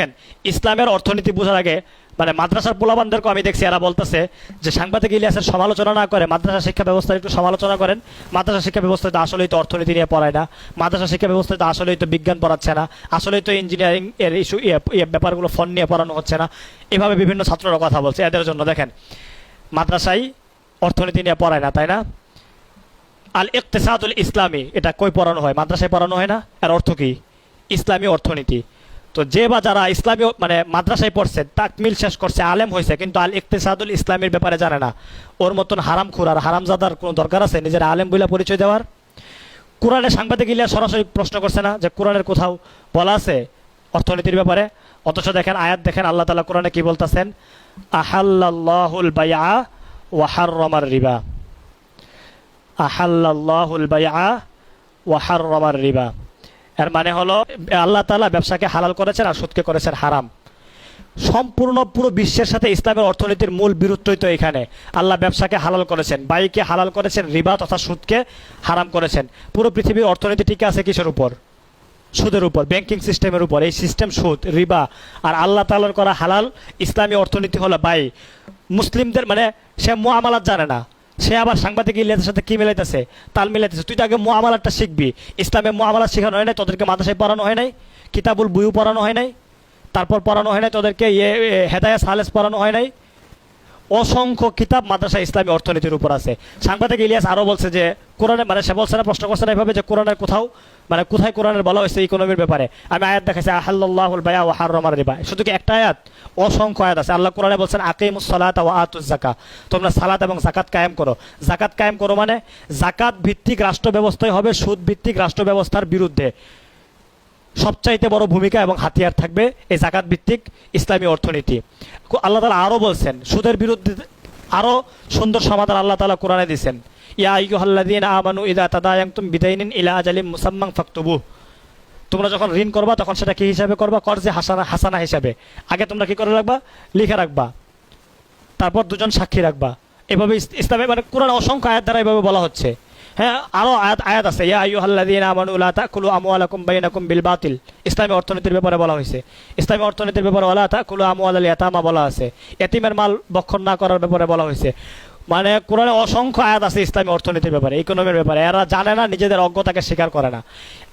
দেখেন, ইসলামের অর্থনীতি বোঝার আগে মানে মাদ্রাসার পোলাবানদেরকে আমি দেখছি, এরা বলতেছে যে সাংবাদিক ইলিয়াসের সমালোচনা না করে মাদ্রাসা শিক্ষা ব্যবস্থার একটু সমালোচনা করেন। মাদ্রাসা শিক্ষা ব্যবস্থায় তো আসলেই তো অর্থনীতি নিয়ে পড়ায় না। মাদ্রাসা শিক্ষা ব্যবস্থায় তো আসলেই তো বিজ্ঞান পড়াচ্ছে না। আসলেই তো ইঞ্জিনিয়ারিং এর ইস্যু ব্যাপারগুলো ফোন নিয়ে পড়ানো হচ্ছে না। এভাবে বিভিন্ন ছাত্ররা কথা বলছে। এদের জন্য দেখেন মাদ্রাসায় অর্থনীতি নিয়ে পড়ায় না, তাই না? আল ইকতেসাদুল ইসলামী, এটা কই পড়ানো হয়? মাদ্রাসায় পড়ানো হয় না? এর অর্থ কি? ইসলামী অর্থনীতি। তো যে বা যারা ইসলামী মানে মাদ্রাসায় পড়ছে, তাকমিল শেষ করছে, আলেম হয়েছে, কিন্তু আল ইকতেসাদুল ইসলামের ব্যাপারে জানে না। ওর মতন হারাম খুর আর হারামজাদার কোনো দরকার আছে? নিজের আলেম বলে পরিচয় দেওয়ার? কোরআনে সাংবাদিক ইলিয়া সরাসরি প্রশ্ন করছে না যে কোরআনের কোথাও বলা আছে অর্থনীতির ব্যাপারে? অথচ দেখেন, আয়াত দেখেন, আল্লাহ তালা কোরআনে কি বলতেছেন? আহাল্লাহুল বাইআ ওয়াহার রমার রিবা। আহাল্লাহুল বাইআ ওয়াহার রমার রিবা। এর মানে হলো, আল্লাহ তাআলা ব্যবসাকে হালাল করেছেন আর সুদকে করেছেন হারাম। সম্পূর্ণ পুরো বিশ্বের সাথে ইসলামের অর্থনীতির মূল বিরুদ্ধই তো এখানে। আল্লাহ ব্যবসাকে হালাল করেছেন, বাইকে হালাল করেছেন, রিবা তথা সুদকে হারাম করেছেন। পুরো পৃথিবীর অর্থনীতি টিকে আছে কিসের উপর? সুদের উপর ব্যাংকিং সিস্টেমের উপর। এই সিস্টেম সুদ, রিবা আর আল্লাহ তালার করা হালাল ইসলামী অর্থনীতি হলো বাই। মুসলিমদের মানে সে মোয়ামালাত জানে না। সে আবার সাংবাদিক ইলিয়াসের সাথে কি মিলাইতেছে? তাল মিলাইতেছে। তুই তো আগে মোয়ামালাতটা শিখবি। ইসলামে মোয়ামালা শেখানো হয় নাই, তোদেরকে মাদ্রাসায় পড়ানো হয় নাই, কিতাবুল বইও পড়ানো হয় নাই, তারপর পড়ানো হয় নাই তোদেরকে ইয়ে হেদায়া সালেস পড়ানো হয় নাই অসংখ্য কিতাব মাদ্রাসা ইসলামী অর্থনীতির উপর আছে। সাংবাদিক ইলিয়াস আরও বলছে যে, কোরআনে মানে সে বলছে না, প্রশ্ন করছে না এভাবে যে কোরআনের কোথাও মানে কোথায় কোরআনের বলা হয়েছে ইকোনমির ব্যাপারে। আমি আয়াত দেখাচ্ছি আহাল্লাহুল বায়া ও হারমার রিবা। শুধু কি একটা আয়াত? অসংখ্য আয়াত আছে। আল্লাহ কোরআনে বলছেন, আকিমুস সালাত ওয়া আতুজ জাকা তোমরা সালাত এবং জাকাত কায়েম করো। জাকাত কায়েম করো মানে জাকাত ভিত্তিক রাষ্ট্র ব্যবস্থায় হবে সুদ ভিত্তিক রাষ্ট্র ব্যবস্থার বিরুদ্ধে। সবচাইতে বড় ভূমিকা এবং হাতিয়ার থাকবে এই জাকাত ভিত্তিক ইসলামী অর্থনীতি। আল্লাহ তালা আরও বলছেন, সুদের বিরুদ্ধে আরও সুন্দর সমাধান আল্লাহ তালা কোরআনে দিয়েছেন ইয়া আইয়ুহাল্লাযীনা আমানু ইযা তাদায়ানতুম বিদাইনিন ইলা আজালিম মুসাম্মান ফাকতুবু তোমরা যখন ঋণ করবা, তখন সেটা কি হিসাবে করবা? কর্জে হাসানা হাসানা হিসাবে। আগে তোমরা কি করে রাখবা? লিখে রাখবা। তারপর দুজন সাক্ষী রাখবা। এভাবে ইস- ইসলামে মানে কোরআন অসংখ্য আয়াত দ্বারা এভাবে বলা হচ্ছে। হ্যাঁ আরও আয়াত আয়াত আছে, ইয়া আইয়ুহাল্লাযীনা আমানু লা তাকুলু আমওয়ালাকুম বাইনাকুম বিল বাতিল। ইসলামী অর্থনীতির ব্যাপারে বলা হয়েছে। ইসলামী অর্থনীতির ব্যাপারে ওয়ালা তাকুলু আমওয়ালাল ইয়াতামা বলা আছে। এতিমের মাল বক্ষণ না করার ব্যাপারে বলা হয়েছে। মানে কোরআনে অসংখ্য আয়াত আছে ইসলামী অর্থনীতির ব্যাপারে ইকোনমির ব্যাপারে। এরা জানে না, নিজেদের অজ্ঞতাকে স্বীকার করে না।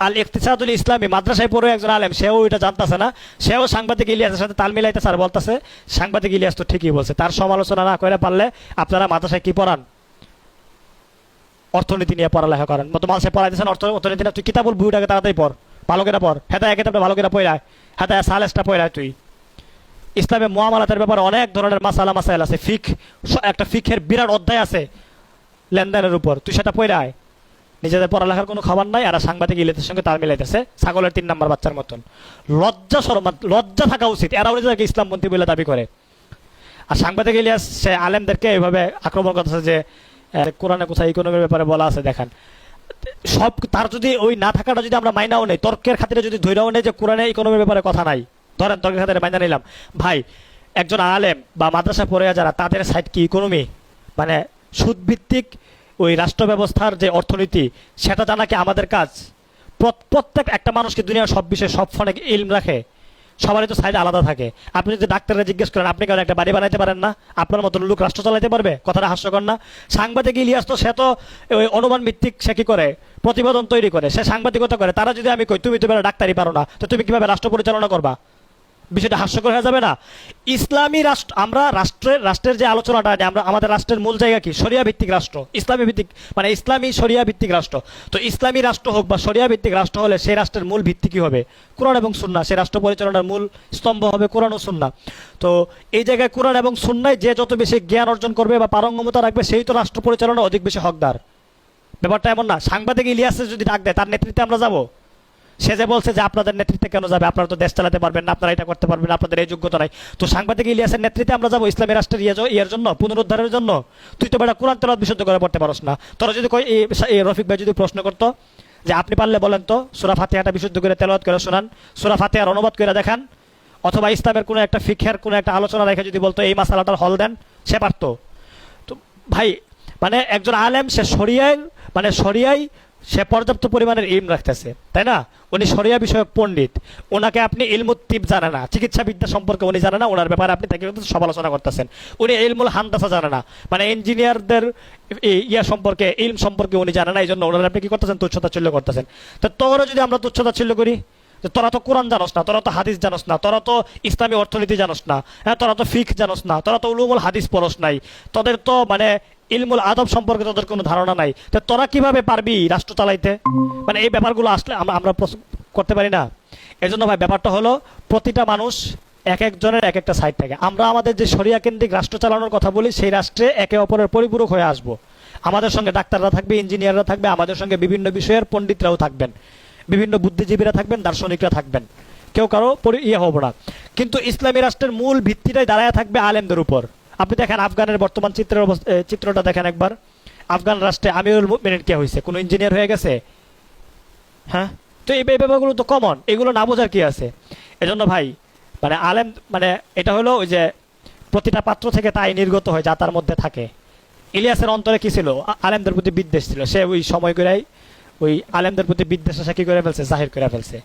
আল ইকতিসাদুল ইসলামী, মাদ্রাসায় পড়ে একজন আলেম, সেও এটা জানতেছে না, সেও সাংবাদিক ইলিয়াসের সাথে তাল মিলাইতে আর বলতেছে, সাংবাদিক ইলিয়াস তো ঠিকই বলছে, তার সমালোচনা না করে পারলে আপনারা মাদ্রাসায় কি পড়ান? অর্থনীতি নিয়ে পড়ালেখা করেন। মতো মানুষে পড়াইতেছেন অর্থ অর্থনীতি না তুই কিতাবুল বইটাকে তাড়াতাড়ি পড়। ভালো করে পড়। হেতা কিতাবটা ভালো করে পড়ায় হেতা সালেসটা পড়ায় তুই। ইসলামে মোয়ামালাতের ব্যাপারে অনেক ধরনের মাসালা মাসাইল আছে। ফিক একটা ফিকের বিরাট অধ্যায় আছে লেনদেনের উপর। তুই সেটা পড়ায় নিজেদের পড়ালেখার কোনো খাবার নাই। আর সাংবাদিক ইলিয়াসের সঙ্গে তাল মিলাইতেছে। ছাগলের তিন নাম্বার বাচ্চার মতন। লজ্জা শরম লজ্জা থাকা উচিত। এরাও নিজেদেরকে ইসলামপন্থী বলে দাবি করে। আর সাংবাদিক ইলিয়াস, সে আলেমদেরকে এভাবে আক্রমণ করতেছে যে কোরআনে কোথায় ইকোনমির ব্যাপারে বলা আছে, দেখেন। সব তার যদি ওই না থাকাটা যদি আমরা মাইনাও নেই, তর্কের খাতিরে যদি ধৈর্যও নেই যে কোরআনে ইকোনমির ব্যাপারে কথা নাই। ধরেন, তর্কের খাতিরে মাইনা নিলাম। ভাই, একজন আলেম বা মাদ্রাসা পড়ে যারা, তাদের সাইড কি ইকোনমি মানে সুদভিত্তিক ওই রাষ্ট্র ব্যবস্থার যে অর্থনীতি, সেটা জানা কি আমাদের কাজ? প্রত্যেক একটা মানুষকে দুনিয়ার সব বিষয়ে সব ফোনে ইলম রাখে? সবারই তো সাইজ আলাদা থাকে। আপনি যদি ডাক্তাররা জিজ্ঞেস করেন, আপনি কেন একটা বাড়ি বানাইতে পারেন না? আপনার মতো লোক রাষ্ট্র চালাইতে পারবে? কথাটা হাস্যকর না? সাংবাদিক ইলিয়াস তো, সে তো ওই অনুমান ভিত্তিক সে কি করে? প্রতিবেদন তৈরি করে, সে সাংবাদিকতা করে। তারা যদি আমি কই, তুমি তুমি ডাক্তারই পারো না, তো তুমি কীভাবে রাষ্ট্র পরিচালনা করবা? বিষয়টা হাস্যকর হয়ে যাবে না। ইসলামী রাষ্ট্র, আমরা রাষ্ট্রের রাষ্ট্রের যে আলোচনাটা, যে আমরা, আমাদের রাষ্ট্রের মূল জায়গা কি? শরিয়া ভিত্তিক রাষ্ট্র। ইসলামী ভিত্তিক মানে ইসলামী শরিয়া ভিত্তিক রাষ্ট্র। তো ইসলামী রাষ্ট্র হোক বা শরিয়া ভিত্তিক রাষ্ট্র হলে সেই রাষ্ট্রের মূল ভিত্তি কি হবে? কোরআন এবং সুন্না সেই রাষ্ট্র পরিচালনার মূল স্তম্ভ হবে কোরআন ও সুন্না তো এই জায়গায় কোরআন এবং সুন্নায় যে যত বেশি জ্ঞান অর্জন করবে বা পারঙ্গমতা রাখবে, সেই তো রাষ্ট্র পরিচালনা অধিক বেশি হকদার। ব্যাপারটা এমন না। সাংবাদিক ইলিয়াসে যদি ডাক দেয়, তার নেতৃত্বে আমরা যাব? সে যে বলছে যে আপনাদের নেতৃত্বে কেন যাবে? আপনারা তো দেশ চালাতে পারবেন না, আপনারা এটা করতে পারবেন আপনাদের এই যোগ্যতা নাই। তো সাংবাদিক ইলিয়াসের নেতৃত্বে আমরা যাব ইসলামী রাষ্ট্রের ইয়ে ইয়ের জন্য, পুনরুদ্ধারের জন্য। তুই তো বেটা কোরআন তেলাওয়াত বিশুদ্ধ করে পড়তে পারস না। তোরা যদি কই, এই রফিক ভাই যদি প্রশ্ন করতো যে আপনি পারলে বলেন তো, সুরা ফাতিহাটা বিশুদ্ধ করে তেলাওয়াত করে শোনান, সুরা ফাতিহার অনুবাদ করে দেখান, অথবা ইসলামের কোনো একটা ফিক্ষের কোনো একটা আলোচনা রেখে যদি বলতো, এই মাসালাটার হল দেন, সে পারতো। তো ভাই মানে একজন আলেম, সে সরিয়ায় মানে সরিয়াই সে পর্যাপ্ত পরিমাণের ইলম রাখতেছে, তাই না? উনি শরিয়া বিষয়ক পণ্ডিত। ওনাকে আপনি ইলমুত্তিব জানে না চিকিৎসা বিদ্যা সম্পর্কে উনি জানে না, ওনার ব্যাপারে আপনি তাকে সমালোচনা করতেছেন। উনি ইলমুল হান্দাসা জানে না মানে ইঞ্জিনিয়ারদের ইয়া সম্পর্কে, ইলম সম্পর্কে উনি জানে না এই জন্য ওনারা আপনি কি করতেছেন? তুচ্ছতাচ্ছিল্য করতেছেন। তো তোরও যদি আমরা তুচ্ছতাচ্ছিল্য করি তোরা তো কোরআন জানোস না, তোরা তো হাদিস জানোস না, তোরা তো ইসলামী অর্থনীতি জানোস না হ্যাঁ তোরা তো ফিক জানোস না, তোরা তো উলুমুল হাদিস পড়স নাই, তোদের তো মানে ইলমুল আদব সম্পর্কে তোদের কোনো ধারণা নাই। তো তোরা কীভাবে পারবি রাষ্ট্র চালাইতে? মানে এই ব্যাপারগুলো আসলে আমরা আমরা করতে পারি না। এই জন্য ভাই, ব্যাপারটা হলো প্রতিটা মানুষ এক একজনের এক একটা সাইড থাকে। আমরা আমাদের যে সরিয়া কেন্দ্রিক রাষ্ট্র চালানোর কথা বলি, সেই রাষ্ট্রে একে অপরের পরিপূরক হয়ে আসব। আমাদের সঙ্গে ডাক্তাররা থাকবে, ইঞ্জিনিয়াররা থাকবে, আমাদের সঙ্গে বিভিন্ন বিষয়ের পণ্ডিতরাও থাকবেন। বিভিন্ন বুদ্ধিজীবীরা থাকবেন, দার্শনিকরা থাকবেন। কেউ কারও ইয়ে হব না। কিন্তু ইসলামী রাষ্ট্রের মূল ভিত্তিটাই দাঁড়ায় থাকবে আলেমদের উপর। আপনি দেখেন আফগানের বর্তমান চিত্রের চিত্রটা দেখেন একবার। আফগান রাষ্ট্রে আমিরুল মুমিনিন কে হয়েছে কোনো ইঞ্জিনিয়ার হয়ে গেছে? হ্যাঁ? তো এই এই ব্যাপারগুলো তো কমন এগুলো না বোঝার কি আছে? এজন্য ভাই মানে আলেম মানে এটা হলো ওই যে প্রতিটা পাত্র থেকে তাই নির্গত হয়, যা তার মধ্যে থাকে। ইলিয়াসের অন্তরে কি ছিল? আলেমদের প্রতি বিদ্বেষ ছিল। সে ওই সময় করেই ওই আলেমদের প্রতি বিদ্বেষ সে কি করে ফেলছে? জাহির করে ফেলছে।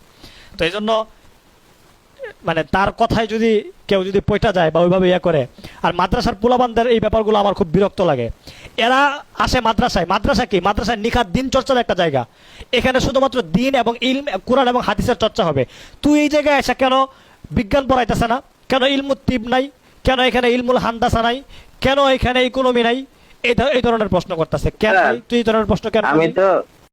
তো এই জন্য মানে তার কথায় যদি কেউ যদি পয়টা যায় বা ওইভাবে ইয়ে করে আর মাদ্রাসার পোলাবানদের এই ব্যাপারগুলো আমার খুব বিরক্ত লাগে। এরা আসে মাদ্রাসায়। মাদ্রাসা কি? মাদ্রাসায় নিখাত দিন চর্চার একটা জায়গা। এখানে শুধুমাত্র দিন এবং ইলম কোরআন এবং হাদিসের চর্চা হবে। তুই এই জায়গায় এসে কেন বিজ্ঞান পড়াইতেছে না? কেন ইলমুত্তিব নাই? কেন এখানে ইলমুল হান্দাসা নাই? কেন এখানে ইকোনমি নাই? এই এই ধরনের প্রশ্ন করতেছে। কেন তুই এই ধরনের প্রশ্ন কেন আমি তো